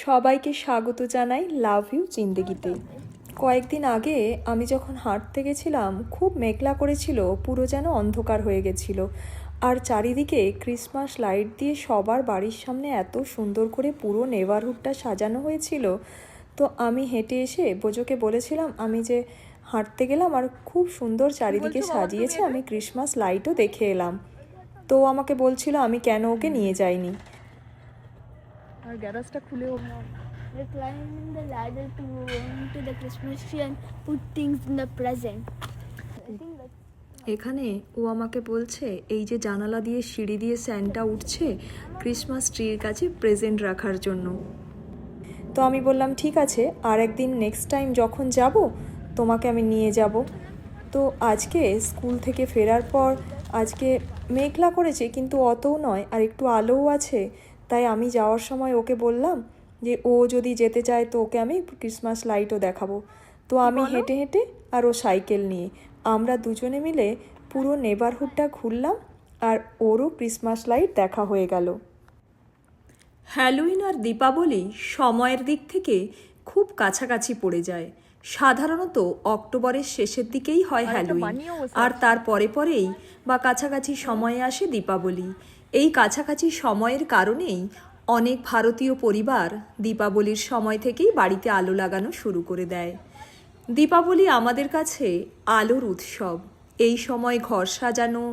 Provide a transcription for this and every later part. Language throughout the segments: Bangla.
সবাইকে স্বাগত জানাই লাভ ইউ জিন্দেগিতে। কয়েকদিন আগে আমি যখন হাঁটতে গেছিলাম খুব মেঘলা করেছিল পুরো যেন অন্ধকার হয়ে গেছিল। আর চারিদিকে ক্রিসমাস লাইট দিয়ে সবার বাড়ির সামনে এত সুন্দর করে পুরো নেভারহুডটা সাজানো হয়েছিল তো আমি হেঁটে এসে বোজোকে বলেছিলাম আমি যে হাঁটতে গেলাম আর খুব সুন্দর চারিদিকে সাজিয়েছে আমি ক্রিসমাস লাইটও দেখে এলাম। তো আমাকে বলছিল আমি কেন ওকে নিয়ে যাইনি? আর গ্যারাজটা খুলেও We're climbing the ladder to go into the Christmas tree and put things in the present. I think that's এখানে ও আমাকে বলছে এই যে জানালা দিয়ে সিঁড়ি দিয়ে স্যান্টা উঠছে ক্রিসমাস ট্রির কাছে প্রেজেন্ট রাখার জন্য। তো আমি বললাম ঠিক আছে আর একদিন নেক্সট টাইম যখন যাব তোমাকে আমি নিয়ে যাব। তো আজকে স্কুল থেকে ফেরার পর আজকে মেঘলা করেছে কিন্তু অতও নয় আর একটু আলোও আছে। তাই আমি যাওয়ার সময় ওকে বললাম যে ও যদি যেতে চায় তো ওকে আমি ক্রিসমাস লাইটও দেখাবো। তো আমি হেঁটে হেঁটে আর ও সাইকেল নিয়ে আমরা দুজনে মিলে পুরো নেবারহুডটা ঘুরলাম আর ওরও ক্রিসমাস লাইট দেখা হয়ে গেল। হ্যালোইন আর দীপাবলি সময়ের দিক থেকে খুব কাছাকাছি পড়ে যায়। সাধারণত অক্টোবরের শেষের দিকেই হয় হ্যালোইন আর তার পরে পরেই বা কাছাকাছি সময়ে আসে দীপাবলি। এই কাছাকাছি সময়ের কারণেই অনেক ভারতীয় পরিবার দীপাবলির সময় থেকেই বাড়িতে আলো লাগানো শুরু করে দেয়। দীপাবলি আমাদের কাছে আলোর উৎসব। এই সময় ঘর সাজানো,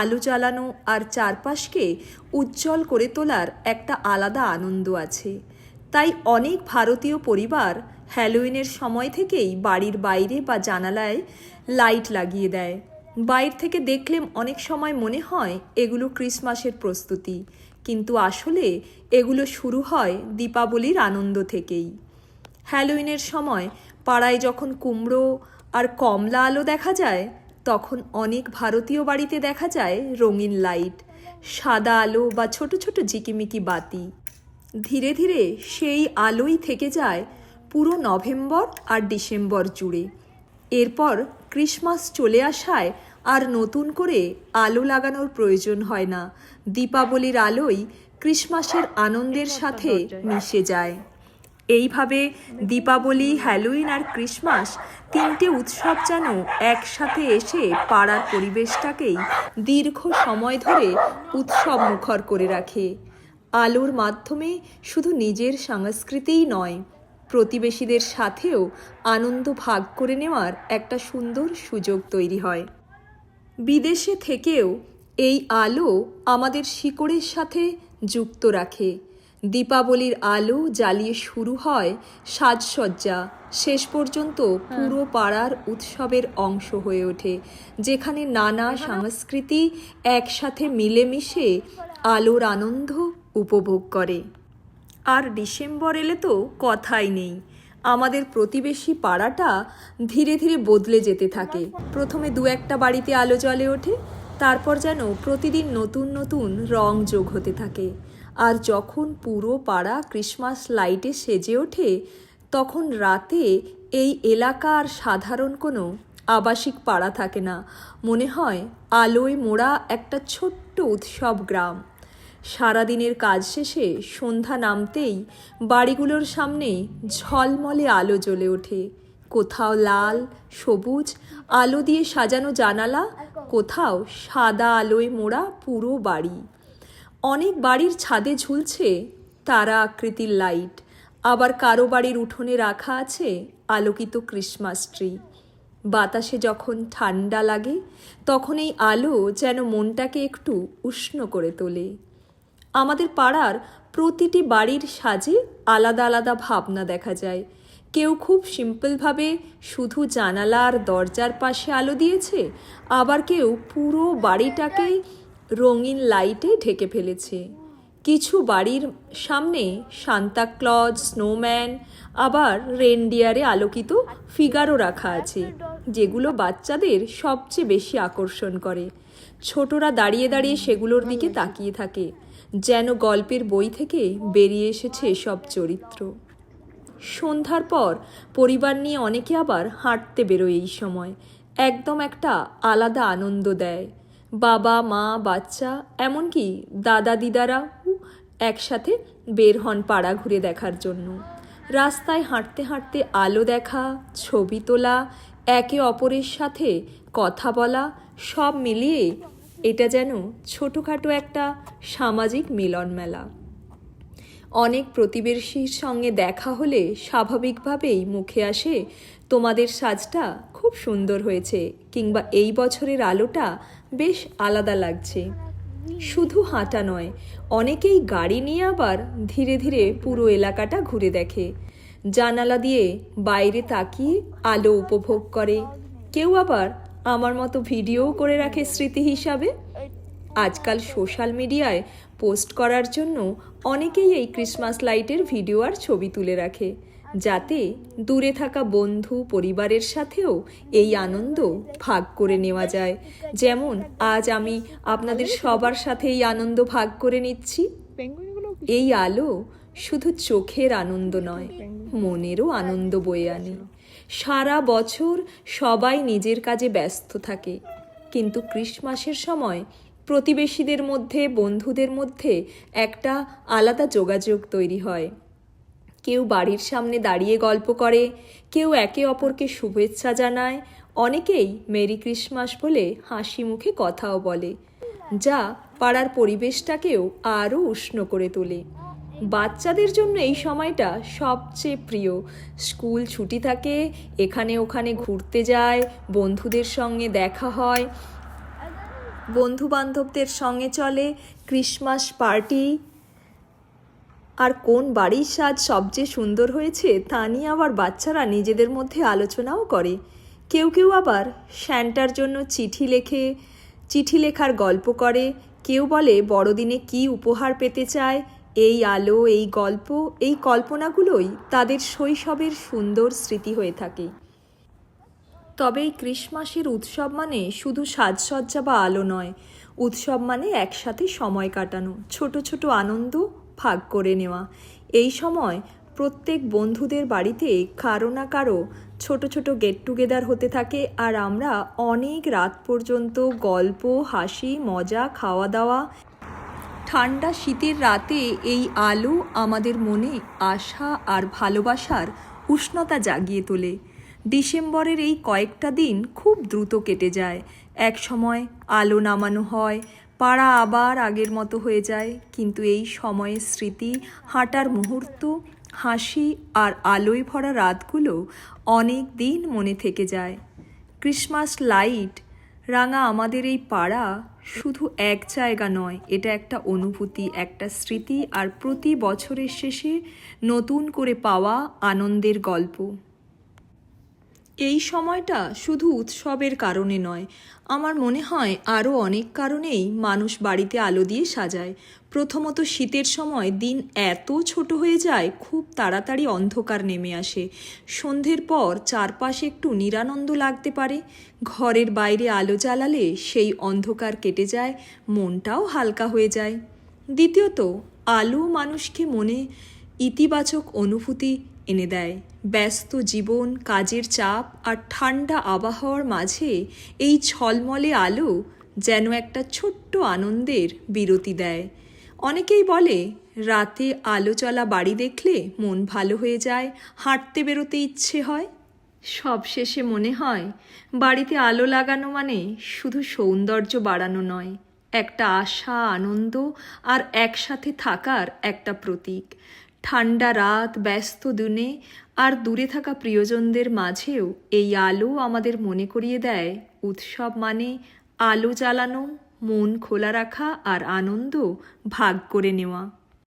আলো জ্বালানো আর চারপাশকে উজ্জ্বল করে তোলার একটা আলাদা আনন্দ আছে। তাই অনেক ভারতীয় পরিবার হ্যালোইনের সময় থেকেই বাড়ির বাইরে বা জানালায় লাইট লাগিয়ে দেয়। বাইরে থেকে দেখলে অনেক সময় মনে হয় এগুলো ক্রিসমাসের প্রস্তুতি। কিন্তু আসলে এগুলো শুরু হয় দীপাবলির আনন্দ থেকেই। হ্যালোইনের সময় পাড়ায় যখন কুমড়ো আর কমলা আলো দেখা যায়, তখন অনেক ভারতীয় বাড়িতে দেখা যায় রঙিন লাইট, সাদা আলো বা ছোট ছোট ঝিকিমিকি বাতি। ধীরে ধীরে সেই আলোই থেকে যায় পুরো নভেম্বর আর ডিসেম্বর জুড়ে। এরপর ক্রিসমাস চলে আসায় আর নতুন করে আলো লাগানোর প্রয়োজন হয় না। দীপাবলির আলোই ক্রিসমাসের আনন্দের সাথে মিশে যায়। এইভাবে দীপাবলি, হ্যালোইন আর ক্রিসমাস তিনটে উৎসব যেন একসাথে এসে পাড়ার পরিবেশটাকেই দীর্ঘ সময় ধরে উৎসব মুখর করে রাখে। আলোর মাধ্যমে শুধু নিজের সংস্কৃতিই নয় প্রতিবেশীদের সাথেও আনন্দ ভাগ করে নেওয়ার একটা সুন্দর সুযোগ তৈরি হয়। বিদেশে থেকেও এই আলো আমাদের শিকড়ের সাথে যুক্ত রাখে। দীপাবলির আলো জ্বালিয়ে শুরু হয় সাজসজ্জা শেষ পর্যন্ত পুরো পাড়ার উৎসবের অংশ হয়ে ওঠে যেখানে নানা সংস্কৃতি একসাথে মিলেমিশে আলোর আনন্দ উপভোগ করে। আর ডিসেম্বর এলে তো কথাই নেই। আমাদের প্রতিবেশী পাড়াটা ধীরে ধীরে বদলে যেতে থাকে। প্রথমে দু একটা বাড়িতে আলো জ্বলে ওঠে, তারপর যেন প্রতিদিন নতুন নতুন রং যোগ হতে থাকে। আর যখন পুরো পাড়া ক্রিসমাস লাইটে সেজে ওঠে, তখন রাতে এই এলাকা আর সাধারণ কোনো আবাসিক পাড়া থাকে না। মনে হয় আলোয় মোড়া একটা ছোট্ট উৎসব গ্রাম। সারাদিনের কাজ শেষে সন্ধ্যা নামতেই বাড়িগুলোর সামনে ঝলমলে আলো জ্বলে ওঠে। কোথাও লাল, সবুজ, আলো দিয়ে সাজানো জানালা, কোথাও সাদা আলোয় মোড়া পুরো বাড়ি। অনেক বাড়ির ছাদে ঝুলছে তারা আকৃতির লাইট। আবার কারও বাড়ির উঠোনে রাখা আছে আলোকিত ক্রিসমাস ট্রি। বাতাসে যখন ঠান্ডা লাগে, তখন এই আলো যেন মনটাকে একটু উষ্ণ করে তোলে। আমাদের পাড়ার প্রতিটি বাড়ির সাজে আলাদা আলাদা ভাবনা দেখা যায়। কেউ খুব সিম্পলভাবে শুধু জানালা আর দরজার পাশে আলো দিয়েছে, আবার কেউ পুরো বাড়িটাকেই রঙিন লাইটে ঢেকে ফেলেছে। কিছু বাড়ির সামনে সান্তাক্লজ স্নোম্যান, আবার রেনডিয়ারে আলোকিত ফিগারও রাখা আছে, যেগুলো বাচ্চাদের সবচেয়ে বেশি আকর্ষণ করে। ছোটরা দাঁড়িয়ে দাঁড়িয়ে সেগুলোর দিকে তাকিয়ে থাকে। যেন গল্পের বই থেকে বেরিয়ে এসেছে সব চরিত্র। সন্ধ্যার পর পরিবার নিয়ে অনেকে আবার হাঁটতে বেরোয় এই সময়। একদম একটা আলাদা আনন্দ দেয়। বাবা, মা, বাচ্চা, এমনকি দাদা দিদারা একসাথে বের হন পাড়া ঘুরে দেখার জন্য। রাস্তায় হাঁটতে হাঁটতে আলো দেখা, ছবি তোলা, একে অপরের সাথে কথা বলা, সব মিলিয়ে এটা যেন ছোটোখাটো একটা সামাজিক মিলন মেলা অনেক প্রতিবেশীর সঙ্গে দেখা হলে স্বাভাবিকভাবেই মুখে আসে, তোমাদের সাজটা খুব সুন্দর হয়েছে, কিংবা এই বছরের আলোটা বেশ আলাদা লাগছে। শুধু হাঁটা নয়, অনেকেই গাড়ি নিয়ে আবার ধীরে ধীরে পুরো এলাকাটা ঘুরে দেখে। জানালা দিয়ে বাইরে তাকিয়ে আলো উপভোগ করে। কেউ আবার আমার মতো ভিডিও করে রাখে স্মৃতি হিসাবে? আজকাল সোশ্যাল মিডিয়ায় পোস্ট করার জন্য অনেকেই এই ক্রিসমাস লাইটের ভিডিও আর ছবি তুলে রাখে। যাতে দূরে থাকা বন্ধু, পরিবারের সাথেও এই আনন্দ ভাগ করে নেওয়া যায়। যেমন, আজ আমি আপনাদের সবার সাথে এই আনন্দ ভাগ করে নিচ্ছি। এই আলো শুধু চোখের আনন্দ নয়, মনেরও আনন্দ বয়ে আনে। সারা বছর সবাই নিজের কাজে ব্যস্ত থাকে, কিন্তু ক্রিসমাসের সময় প্রতিবেশীদের মধ্যে, বন্ধুদের মধ্যে একটা আলাদা যোগাযোগ তৈরি হয়। কেউ বাড়ির সামনে দাঁড়িয়ে গল্প করে, কেউ একে অপরকে শুভেচ্ছা জানায়, অনেকেই মেরি ক্রিসমাস বলে হাসি মুখে কথাও বলে, যা পাড়ার পরিবেশটাকেও আরও উষ্ণ করে তোলে। বাচ্চাদের জন্য এই সময়টা সবচেয়ে প্রিয়। স্কুল ছুটি থাকে, এখানে ওখানে ঘুরতে যায়, বন্ধুদের সঙ্গে দেখা হয় বন্ধু বান্ধবদের সঙ্গে চলে, ক্রিসমাস পার্টি। আর কোন বাড়ির সাজ সবচেয়ে সুন্দর হয়েছে তা নিয়ে আবার বাচ্চারা নিজেদের মধ্যে আলোচনাও করে। কেউ কেউ আবার স্যান্টার জন্য চিঠি লেখে, চিঠি লেখার গল্প করে। কেউ বলে বড়দিনে কি উপহার পেতে চায় এই আলো, এই গল্প, এই কল্পনাগুলোই তাদের শৈশবের সুন্দর স্মৃতি হয়ে থাকে। তবে এই ক্রিসমাসের উৎসব মানে শুধু সাজসজ্জা বা আলো নয়। উৎসব মানে একসাথে সময় কাটানো, ছোট ছোট আনন্দ ভাগ করে নেওয়া। এই সময় প্রত্যেক বন্ধুদের বাড়িতে কারও না কারও ছোট ছোট গেট টুগেদার হতে থাকে আর আমরা অনেক রাত পর্যন্ত গল্প, হাসি, মজা, খাওয়া দাওয়া ঠান্ডা শীতের রাতে এই আলো আমাদের মনে আশা আর ভালোবাসার উষ্ণতা জাগিয়ে তোলে। ডিসেম্বরের এই কয়েকটা দিন খুব দ্রুত কেটে যায়। এক সময় আলো নামানো হয়, পাড়া আবার আগের মতো হয়ে যায়, কিন্তু এই সময়ের স্মৃতি, হাঁটার মুহূর্ত, হাসি আর আলোয় ভরা রাতগুলো অনেক দিন মনে থেকে যায়। ক্রিসমাস লাইট, রাঙা আমাদের এই পাড়া শুধু এক জায়গা নয়, এটা একটা অনুভূতি, একটা স্মৃতি আর প্রতি বছরের শেষে নতুন করে পাওয়া আনন্দের গল্প। এই সময়টা শুধু উৎসবের কারণে নয়। আমার মনে হয় আরও অনেক কারণেই মানুষ বাড়িতে আলো দিয়ে সাজায়। প্রথমত শীতের সময় দিন এত ছোট হয়ে যায়, খুব তাড়াতাড়ি অন্ধকার নেমে আসে। সন্ধ্যের পর চারপাশে একটু নিরানন্দ লাগতে পারে। ঘরের বাইরে আলো জ্বালালে সেই অন্ধকার কেটে যায়, মনটাও হালকা হয়ে যায়। দ্বিতীয়ত, আলো মানুষকে মনে ইতিবাচক অনুভূতি এনে দেয়। ব্যস্ত জীবন, কাজের চাপ আর ঠান্ডা আবহাওয়ার মাঝে এই ছলমলে আলো যেন একটা ছোট্ট আনন্দের বিরতি দেয়। অনেকেই বলে, রাতে আলো চলা বাড়ি দেখলে মন ভালো হয়ে যায়, হাঁটতে বেরোতে ইচ্ছে হয়। সবশেষে মনে হয়, বাড়িতে আলো লাগানো মানে শুধু সৌন্দর্য বাড়ানো নয়, একটা আশা, আনন্দ আর একসাথে থাকার একটা প্রতীক। ঠান্ডা রাত, ব্যস্ত দিনে আর দূরে থাকা প্রিয়জনদের মাঝেও এই আলো আমাদের মনে করিয়ে দেয়। উৎসব মানে আলো জ্বালানো, মন খোলা রাখা আর আনন্দ ভাগ করে নেওয়া।